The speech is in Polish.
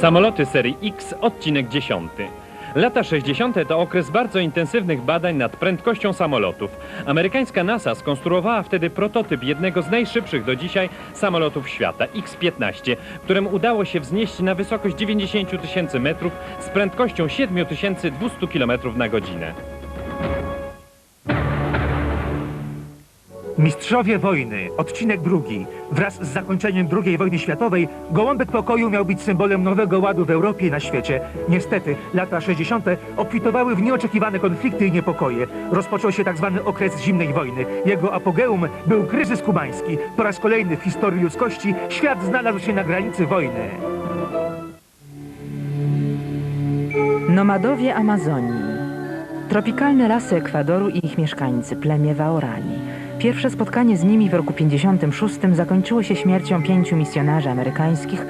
Samoloty serii X, odcinek 10. Lata 60. to okres bardzo intensywnych badań nad prędkością samolotów. Amerykańska NASA skonstruowała wtedy prototyp jednego z najszybszych do dzisiaj samolotów świata, X-15, którym udało się wznieść na wysokość 90 tysięcy metrów z prędkością 7200 km na godzinę. Mistrzowie wojny, odcinek drugi. Wraz z zakończeniem II wojny światowej gołąbek pokoju miał być symbolem nowego ładu w Europie i na świecie. Niestety, lata 60. obfitowały w nieoczekiwane konflikty i niepokoje. Rozpoczął się tzw. okres zimnej wojny. Jego apogeum był kryzys kubański. Po raz kolejny w historii ludzkości świat znalazł się na granicy wojny. Nomadowie Amazonii. Tropikalne lasy Ekwadoru i ich mieszkańcy, plemię Waorani. Pierwsze spotkanie z nimi w roku 56 zakończyło się śmiercią pięciu misjonarzy amerykańskich